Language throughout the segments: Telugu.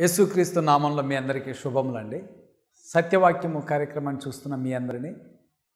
యేసుక్రీస్తు నామంలో మీ అందరికీ శుభములండి. సత్యవాక్యము కార్యక్రమాన్ని చూస్తున్న మీ అందరినీ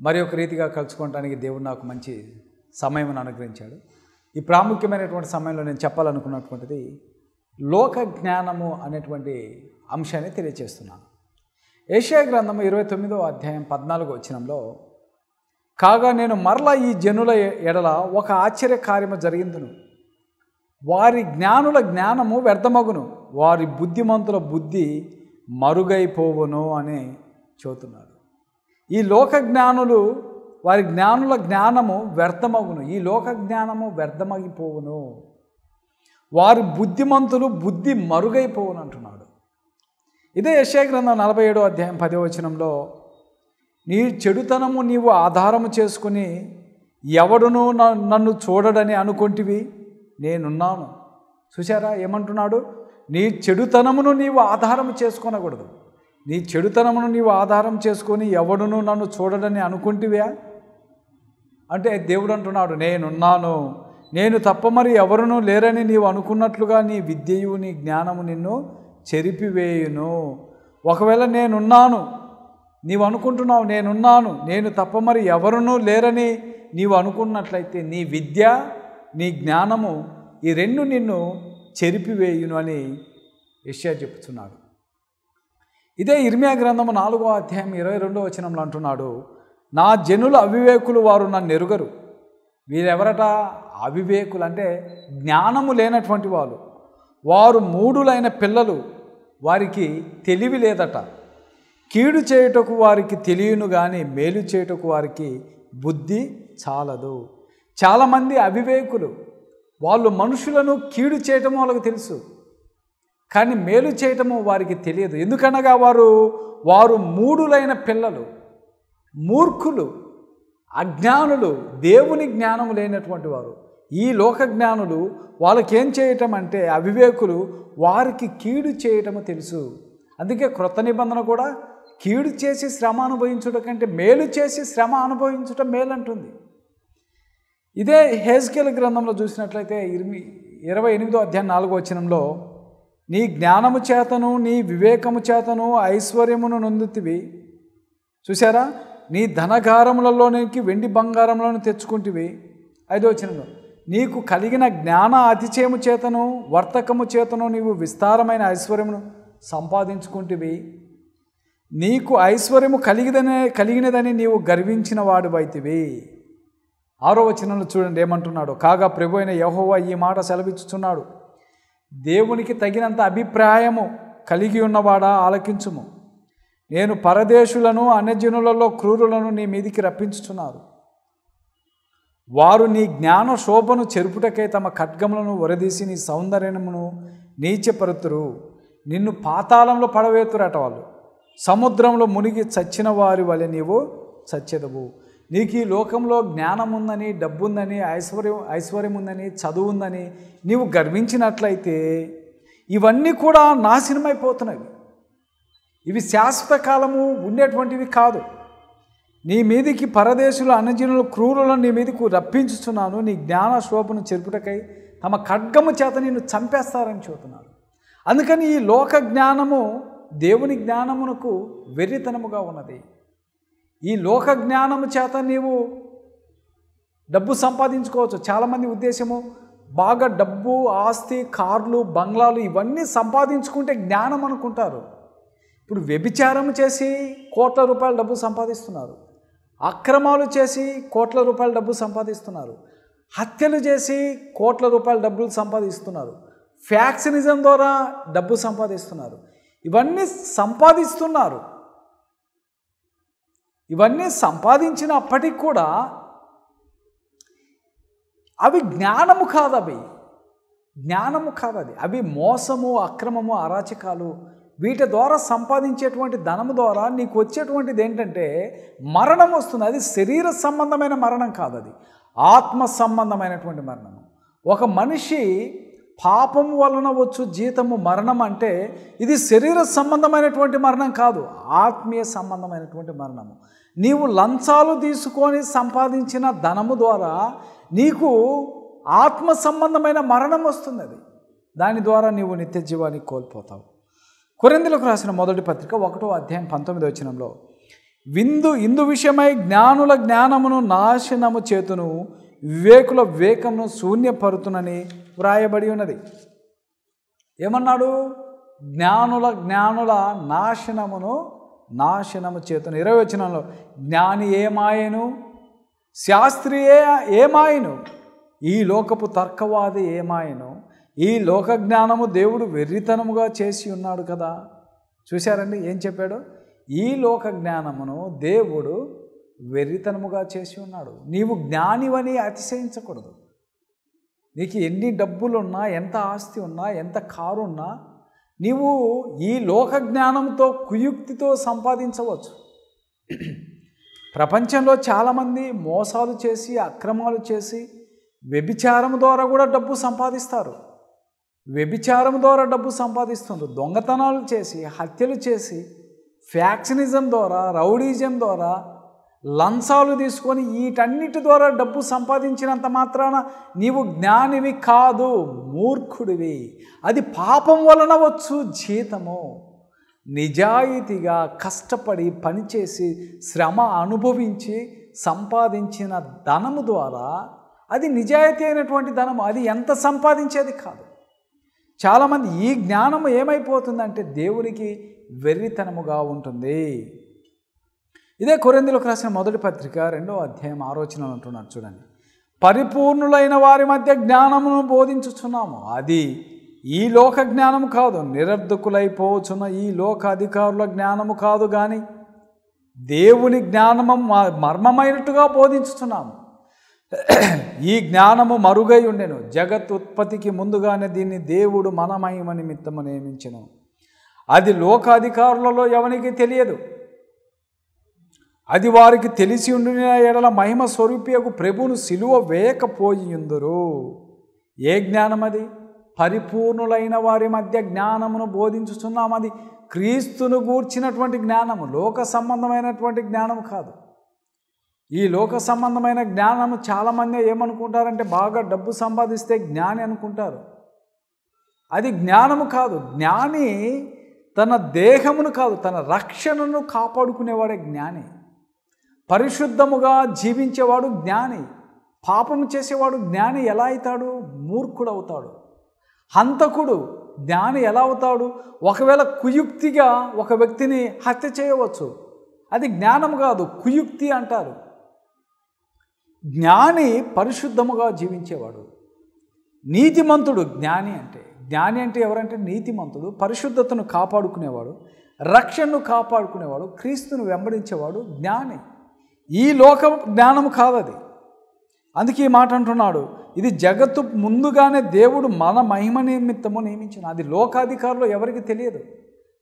మరి ఒక రీతిగా కలుసుకోవడానికి దేవుడు నాకు మంచి సమయం అనుగ్రహించాడు. ఈ ప్రాముఖ్యమైనటువంటి సమయంలో నేను చెప్పాలనుకున్నటువంటిది లోక జ్ఞానము అనేటువంటి అంశాన్ని తెలియజేస్తున్నాను ఏషియా గ్రంథము ఇరవై తొమ్మిదో అధ్యాయం పద్నాలుగో వచనంలో కాగా నేను మరలా ఈ జనుల ఎడల ఒక ఆశ్చర్య కార్యము జరిగిందును. వారి జ్ఞానుల జ్ఞానము వ్యర్థమగును. వారి బుద్ధిమంతుల బుద్ధి మరుగైపోవును అని చెబుతున్నాడు. ఈ లోక జ్ఞానులు వారి జ్ఞానుల జ్ఞానము వ్యర్థమగును. ఈ లోక జ్ఞానము వ్యర్థమగిపోవును. వారి బుద్ధిమంతులు బుద్ధి మరుగైపోవును అంటున్నాడు. ఇదే యశగ్రంథం నలభై ఏడో అధ్యాయం పదవచనంలో నీ చెడుతనము నీవు ఆధారము చేసుకుని ఎవడును నన్ను చూడడని అనుకుంటివి? నేనున్నాను. చూసారా ఏమంటున్నాడు? నీ చెడుతనమును నీవు ఆధారం చేసుకొనకూడదు. నీ చెడుతనమును నీవు ఆధారం చేసుకొని ఎవడును నన్ను చూడడని అనుకుంటివా? అంటే దేవుడు అంటున్నాడు నేనున్నాను. నేను తప్ప మరి ఎవరునూ లేరని నీవు అనుకున్నట్లుగా నీ విద్యయు నీ జ్ఞానము నిన్ను చెరిపివేయును. ఒకవేళ నేనున్నాను నీవు అనుకుంటున్నావు నేనున్నాను నేను తప్ప మరి ఎవరునూ లేరని నీవు అనుకున్నట్లయితే నీ విద్య నీ జ్ఞానము ఈ రెండు నిన్ను చెరిపివేయును అని యష్యా చెప్తున్నాడు ఇదే ఇర్మియా గ్రంథము నాలుగో అధ్యాయం ఇరవై రెండో వచనంలో అంటున్నాడు నా జనులు అవివేకులు వారు నన్ను ఎరుగరు. వీరెవరట? అవివేకులు అంటే జ్ఞానము లేనటువంటి వాళ్ళు. వారు మూడులైన పిల్లలు. వారికి తెలివి లేదట. కీడు చేయుటకు వారికి తెలియను కానీ మేలు చేయుటకు వారికి బుద్ధి చాలదు. చాలామంది అవివేకులు. వాళ్ళు మనుషులను కీడు చేయటము వాళ్ళకి తెలుసు. కానీ మేలు చేయటము వారికి తెలియదు. ఎందుకనగా వారు వారు మూడులైన పిల్లలు మూర్ఖులు అజ్ఞానులు దేవుని జ్ఞానం లేనటువంటి వారు. ఈ లోక జ్ఞానులు వాళ్ళకేం చేయటం అంటే అవివేకులు వారికి కీడు చేయటము తెలుసు. అందుకే క్రొత్త నిబంధన కూడా కీడు చేసి శ్రమ అనుభవించుట కంటే మేలు చేసి శ్రమ అనుభవించటం మేలంటుంది. ఇదే హేజ్కేల్ గ్రంథంలో చూసినట్లయితే ఇరవై ఇరవై ఎనిమిదో అధ్యాయం నాలుగో వచనంలో నీ జ్ఞానము చేతను నీ వివేకము చేతను ఐశ్వర్యమును నొందుతివి. చూసారా నీ ధనగారములలోనికి వెండి బంగారములను తెచ్చుకుంటివి. ఐదో వచనంలో నీకు కలిగిన జ్ఞాన అతిచయము చేతను వర్తకము చేతను నీవు విస్తారమైన ఐశ్వర్యమును సంపాదించుకుంటివి. నీకు ఐశ్వర్యము కలిగిదనే కలిగినదని నీవు గర్వించిన వాడువైతివి. ఆరో వచనంలో చూడండి ఏమంటున్నాడు? కాగా ప్రభు అయిన యహోవా ఈ మాట సెలవిచ్చుచున్నాడు. దేవునికి తగినంత అభిప్రాయము కలిగి ఉన్నవాడా ఆలకించుము. నేను పరదేశులను అన్యజనులలో క్రూరులను నీ మీదికి రప్పించుచున్నారు వారు నీ జ్ఞాన శోభను చెరుపుటకై తమ ఖడ్గములను వరదీసి నీ సౌందర్యమును నీచపరుతురు. నిన్ను పాతాళంలో పడవేతురట వాళ్ళు. సముద్రంలో మునిగి చచ్చిన వారి వలె నీవు చచ్చెదవు. నీకు ఈ లోకంలో జ్ఞానం ఉందని డబ్బు ఉందని ఐశ్వర్యం ఐశ్వర్యం ఉందని చదువు ఉందని నీవు గర్వించినట్లయితే ఇవన్నీ కూడా నాశనమైపోతున్నవి. ఇవి శాశ్వత కాలము ఉండేటువంటివి కాదు. నీ మీదికి పరదేశులు అన్నజనులు క్రూరులను నీ మీదకు రప్పించుతున్నాను నీ జ్ఞాన శోభను చెరుపుటకై తమ ఖడ్గము చేత నిన్ను చంపేస్తారని చెబుతున్నాడు అందుకని ఈ లోక జ్ఞానము దేవుని జ్ఞానమునకు వెర్రితనముగా ఉన్నది. ఈ లోక జ్ఞానము చేత నీవు డబ్బు సంపాదించుకోవచ్చు. చాలామంది ఉద్దేశము బాగా డబ్బు ఆస్తి కార్లు బంగ్లాలు ఇవన్నీ సంపాదించుకుంటే జ్ఞానం అనుకుంటారు. ఇప్పుడు వ్యభిచారం చేసి కోట్ల రూపాయల డబ్బు సంపాదిస్తున్నారు. అక్రమాలు చేసి కోట్ల రూపాయల డబ్బు సంపాదిస్తున్నారు. హత్యలు చేసి కోట్ల రూపాయల డబ్బులు సంపాదిస్తున్నారు. ఫ్యాక్సినిజం ద్వారా డబ్బు సంపాదిస్తున్నారు. ఇవన్నీ సంపాదిస్తున్నారు. ఇవన్నీ సంపాదించినప్పటికి కూడా అవి జ్ఞానము కాదు అవి జ్ఞానము కాదు అది అవి మోసము అక్రమము అరాచకాలు వీటి ద్వారా సంపాదించేటువంటి ధనము ద్వారా నీకు వచ్చేటువంటిది ఏంటంటే మరణం వస్తుంది. అది శరీర సంబంధమైన మరణం కాదు అది ఆత్మ సంబంధమైనటువంటి మరణము. ఒక మనిషి పాపం వలన వచ్చు జీతము మరణం అంటే ఇది శరీర సంబంధమైనటువంటి మరణం కాదు ఆత్మీయ సంబంధమైనటువంటి మరణము. నీవు లంచాలు తీసుకొని సంపాదించిన ధనము ద్వారా నీకు ఆత్మ సంబంధమైన మరణం వస్తుంది అది. దాని ద్వారా నీవు నిత్య జీవాన్ని కోల్పోతావు. కొరిందులకు రాసిన మొదటి పత్రిక ఒకటో అధ్యాయం పంతొమ్మిది వచ్చినంలో విందు ఇందు విషయమై జ్ఞానుల జ్ఞానమును నాశనము చేతును వివేకుల వివేకమును శూన్యపరుతునని వ్రాయబడి ఉన్నది. ఏమన్నాడు? జ్ఞానుల జ్ఞానుల నాశనమును నాశనము చేతును. ఇరవై వచనంలో జ్ఞాని ఏమాయను శాస్త్రియే ఏమాయను ఈ లోకపు తర్కవాది ఏమాయను ఈ లోక జ్ఞానము దేవుడు వెర్రితనముగా చేసి ఉన్నాడు కదా. చూశారండి ఏం చెప్పాడు? ఈ లోక జ్ఞానమును దేవుడు వెర్రితనముగా చేసి ఉన్నాడు. నీవు జ్ఞానివని అతిశయించకూడదు. నీకు ఎన్ని డబ్బులున్నా ఎంత ఆస్తి ఉన్నా ఎంత కారు ఉన్నా నీవు ఈ లోక జ్ఞానంతో కుయుక్తితో సంపాదించవచ్చు. ప్రపంచంలో చాలామంది మోసాలు చేసి అక్రమాలు చేసి వ్యభిచారం ద్వారా కూడా డబ్బు సంపాదిస్తారు. వ్యభిచారం ద్వారా డబ్బు సంపాదిస్తుండ్రు. దొంగతనాలు చేసి హత్యలు చేసి ఫ్యాక్షనిజం ద్వారా రౌడీజం ద్వారా లంచాలు తీసుకొని వీటన్నిటి ద్వారా డబ్బు సంపాదించినంత మాత్రాన నీవు జ్ఞానివి కాదు మూర్ఖుడివి. అది పాపం వలన వచ్చు జీతము. నిజాయితీగా కష్టపడి పనిచేసి శ్రమ అనుభవించి సంపాదించిన ధనము ద్వారా అది నిజాయితీ అయినటువంటి ధనము. అది ఎంత సంపాదించేది కాదు. చాలామంది ఈ జ్ఞానం ఏమైపోతుందంటే దేవునికి వెర్రితనముగా ఉంటుంది. ఇదే కొరిందులకు రాసిన మొదటి పత్రిక రెండో అధ్యాయం ఆలోచన అంటున్నారు చూడండి. పరిపూర్ణులైన వారి మధ్య జ్ఞానమును బోధించుచున్నాము. అది ఈ లోక జ్ఞానము కాదు నిరర్ధకులైపోవచ్చున్న ఈ లోక అధికారుల జ్ఞానము కాదు కానీ దేవుని జ్ఞానము మర్మమైనట్టుగా బోధించుతున్నాము ఈ జ్ఞానము మరుగై ఉండెను. జగత్ ఉత్పత్తికి ముందుగానే దీన్ని దేవుడు మన మహిమ నిమిత్తము నియమించెను. అది లోకాధికారులలో ఎవనికి తెలియదు. అది వారికి తెలిసి ఉండిన ఎడల మహిమ స్వరూపియకు ప్రభువును సిలువ వేయకపోయిందురు ఏ జ్ఞానం అది పరిపూర్ణులైన వారి మధ్య జ్ఞానమును బోధించుతున్నాం అది క్రీస్తును గూర్చినటువంటి జ్ఞానము లోక సంబంధమైనటువంటి జ్ఞానము కాదు. ఈ లోక సంబంధమైన జ్ఞానము చాలామంది ఏమనుకుంటారంటే బాగా డబ్బు సంపాదిస్తే జ్ఞాని అనుకుంటారు. అది జ్ఞానము కాదు. జ్ఞాని తన దేహమును కాదు తన రక్షణను కాపాడుకునేవాడే జ్ఞాని. పరిశుద్ధముగా జీవించేవాడు జ్ఞాని పాపము చేసేవాడు జ్ఞాని ఎలా అవుతాడు? మూర్ఖుడు అవుతాడు హంతకుడు జ్ఞాని ఎలా అవుతాడు? ఒకవేళ కుయుక్తిగా ఒక వ్యక్తిని హత్య చేయవచ్చు. అది జ్ఞానం కాదు కుయుక్తి అంటారు. జ్ఞాని పరిశుద్ధముగా జీవించేవాడు. నీతిమంతుడు జ్ఞాని అంటే జ్ఞాని అంటే ఎవరంటే నీతిమంతుడు పరిశుద్ధతను కాపాడుకునేవాడు రక్షణను కాపాడుకునేవాడు క్రీస్తును వెంబడించేవాడు జ్ఞాని. ఈ లోక జ్ఞానము కాదది. అందుకే ఈ మాట అంటున్నాడు ఇది జగత్తు ముందుగానే దేవుడు మన మహిమ నిమిత్తము నియమించిన అది లోకాధికారులు ఎవరికి తెలియదు.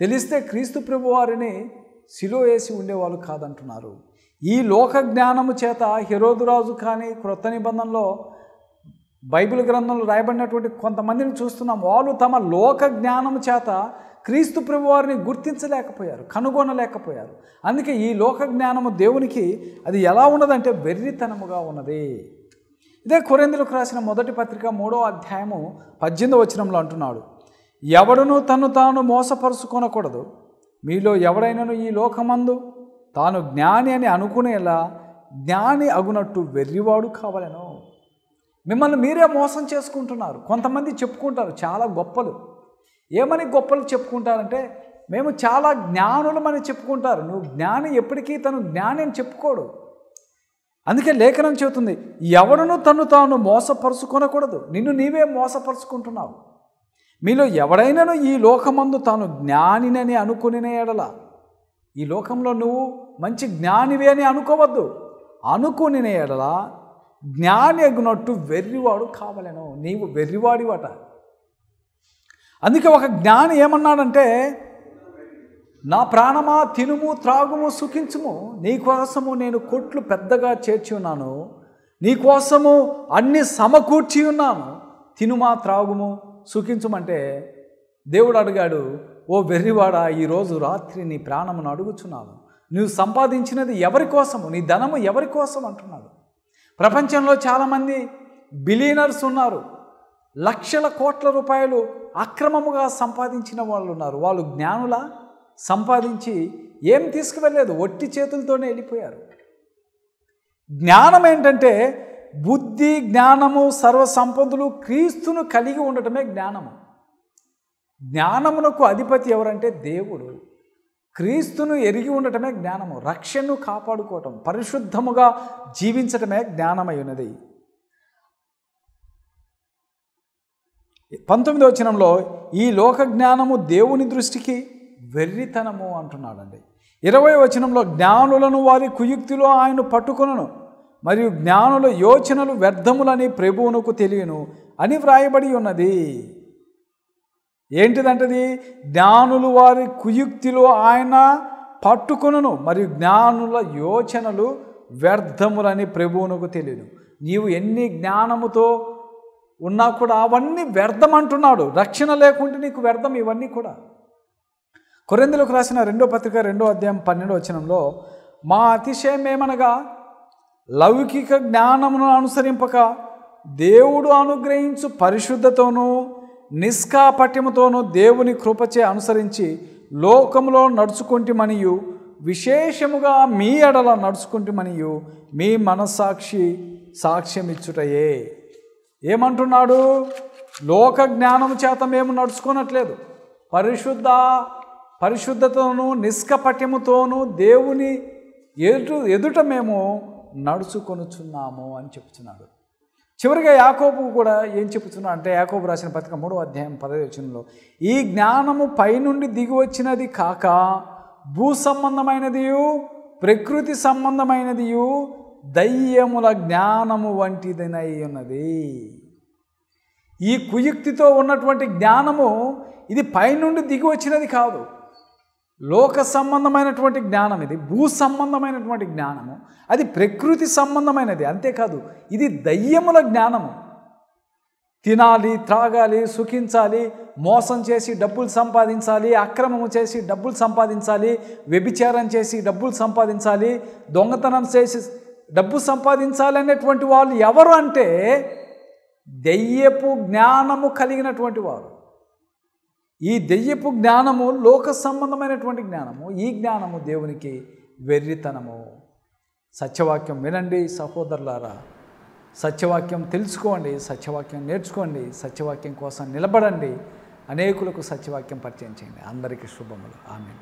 తెలిస్తే క్రీస్తు ప్రభు వారిని శిలో వేసి ఉండేవాళ్ళు కాదంటున్నారు. ఈ లోక జ్ఞానము చేత హిరోదురాజు కానీ క్రొత్త నిబంధనలో బైబిల్ గ్రంథంలో రాయబడినటువంటి కొంతమందిని చూస్తున్నాం. వాళ్ళు తమ లోక జ్ఞానము చేత క్రీస్తు ప్రభువారిని గుర్తించలేకపోయారు కనుగొనలేకపోయారు. అందుకే ఈ లోక జ్ఞానము దేవునికి అది ఎలా ఉన్నదంటే వెర్రితనముగా ఉన్నది. ఇదే కొరిందులకు రాసిన మొదటి పత్రిక మూడో అధ్యాయము పద్దెనిమిది వచనంలో అంటున్నాడు ఎవడును తను తాను మోసపరుచుకొనకూడదు. మీలో ఎవడైనాను ఈ లోకమందు తాను జ్ఞాని అని అనుకునేలా జ్ఞాని అగునట్టు వెర్రివాడు కావాలను. మిమ్మల్ని మీరే మోసం చేసుకుంటున్నారు. కొంతమంది చెప్పుకుంటారు చాలా గొప్పలు. ఏమని గొప్పలు చెప్పుకుంటారంటే మేము చాలా జ్ఞానులమని చెప్పుకుంటారు. నువ్వు జ్ఞాని ఎప్పటికీ తను జ్ఞాని అని చెప్పుకోడు. అందుకే లేఖనం చెబుతుంది ఎవడను తను తాను మోసపరుచుకొనకూడదు. నిన్ను నీవే మోసపరుచుకుంటున్నావు. మీలో ఎవడైనాను ఈ లోకమందు తాను జ్ఞానినని అనుకునే ఎడల. ఈ లోకంలో నువ్వు మంచి జ్ఞానివే అని అనుకోవద్దు. అనుకునే ఎడల జ్ఞాని అగునట్టు వెర్రివాడు కావలేను. నీవు వెర్రివాడివట. అందుకే ఒక జ్ఞాని ఏమన్నాడంటే నా ప్రాణమా తినుము త్రాగుము సుఖించుము? నీకోసము నేను కొట్లు పెద్దగా చేర్చి ఉన్నాను. నీకోసము అన్ని సమకూర్చి ఉన్నాను. తినుమా త్రాగుము సుఖించుమంటే దేవుడు అడిగాడు ఓ వెర్రివాడా ఈరోజు రాత్రి నీ ప్రాణమును అడుగుచున్నాను. నువ్వు సంపాదించినది ఎవరి కోసము? నీ ధనము ఎవరి కోసం అంటున్నాడు. ప్రపంచంలో చాలామంది బిలీనర్స్ ఉన్నారు. లక్షల కోట్ల రూపాయలు అక్రమముగా సంపాదించిన వాళ్ళు ఉన్నారు. వాళ్ళు జ్ఞానుల సంపాదించి ఏం తీసుకువెళ్ళలేదు. ఒట్టి చేతులతోనే వెళ్ళిపోయారు. జ్ఞానం ఏంటంటే బుద్ధి జ్ఞానము సర్వ సంపదలు క్రీస్తును కలిగి ఉండటమే జ్ఞానము. జ్ఞానమునకు అధిపతి ఎవరంటే దేవుడు. క్రీస్తును ఎరిగి ఉండటమే జ్ఞానము. రక్షణను కాపాడుకోవటం పరిశుద్ధముగా జీవించటమే జ్ఞానమై ఉన్నది పంతొమ్మిదో వచనంలో ఈ లోక జ్ఞానము దేవుని దృష్టికి వెర్రితనము అంటున్నాడండి. ఇరవై వచనంలో జ్ఞానులను వారి కుయుక్తిలో ఆయన పట్టుకొనను మరియు జ్ఞానుల యోచనలు వ్యర్థములని ప్రభువునకు తెలియను అని వ్రాయబడి ఉన్నది. ఏంటిదంటది? జ్ఞానులు వారి కుయుక్తిలో ఆయన పట్టుకును మరియు జ్ఞానుల యోచనలు వ్యర్థములని ప్రభువునకు తెలియను. నీవు ఎన్ని జ్ఞానముతో ఉన్నా కూడా అవన్నీ వ్యర్థం అంటున్నాడు రక్షణ లేకుంటే నీకు వ్యర్థం ఇవన్నీ కూడా. కొరెందులకు రాసిన రెండో పత్రిక రెండో అధ్యాయం పన్నెండో వచనంలో మా అతిశయం ఏమనగా లౌకిక జ్ఞానమును అనుసరింపక దేవుడు అనుగ్రహించు పరిశుద్ధతోనూ నిష్కాపట్యముతోనూ దేవుని కృపచే అనుసరించి లోకములో నడుచుకుంటమనియు విశేషముగా మీ ఎడల నడుచుకుంటమనియు మీ మనస్సాక్షి సాక్ష్యమిచ్చుటయే. ఏమంటున్నాడు? లోక జ్ఞానం చేత మేము నడుచుకోనట్లేదు. పరిశుద్ధ పరిశుద్ధతోనూ నిష్కపట్యముతోనూ దేవుని ఎదుట ఎదుట మేము నడుచుకొనుచున్నాము అని చెప్తున్నాడు. చివరిగా యాకోబు కూడా ఏం చెప్తున్నాడు అంటే యాకోబు రాసిన పత్రిక మూడో అధ్యాయం పదవి వచనంలో ఈ జ్ఞానము పైనుండి దిగి వచ్చినది కాక భూ సంబంధమైనదియు ప్రకృతి సంబంధమైనదియు దయ్యముల జ్ఞానము వంటిదనై ఉన్నది. ఈ కుయుక్తితో ఉన్నటువంటి జ్ఞానము ఇది పైనుండి దిగి వచ్చినది కాదు. లోక సంబంధమైనటువంటి జ్ఞానం ఇది భూ సంబంధమైనటువంటి జ్ఞానము. అది ప్రకృతి సంబంధమైనది అంతేకాదు ఇది దయ్యముల జ్ఞానము. తినాలి త్రాగాలి సుఖించాలి మోసం చేసి డబ్బులు సంపాదించాలి అక్రమము చేసి డబ్బులు సంపాదించాలి వ్యభిచారం చేసి డబ్బులు సంపాదించాలి దొంగతనం చేసి డబ్బు సంపాదించాలనేటువంటి వాళ్ళు ఎవరు అంటే దెయ్యపు జ్ఞానము కలిగినటువంటి వారు. ఈ దెయ్యపు జ్ఞానము లోక సంబంధమైనటువంటి జ్ఞానము ఈ జ్ఞానము దేవునికి వెర్రితనము. సత్యవాక్యం వినండి సహోదరులారా. సత్యవాక్యం తెలుసుకోండి సత్యవాక్యం నేర్చుకోండి సత్యవాక్యం కోసం నిలబడండి. అనేకులకు సత్యవాక్యం పరిచయం చేయండి. అందరికీ శుభములు. ఆమె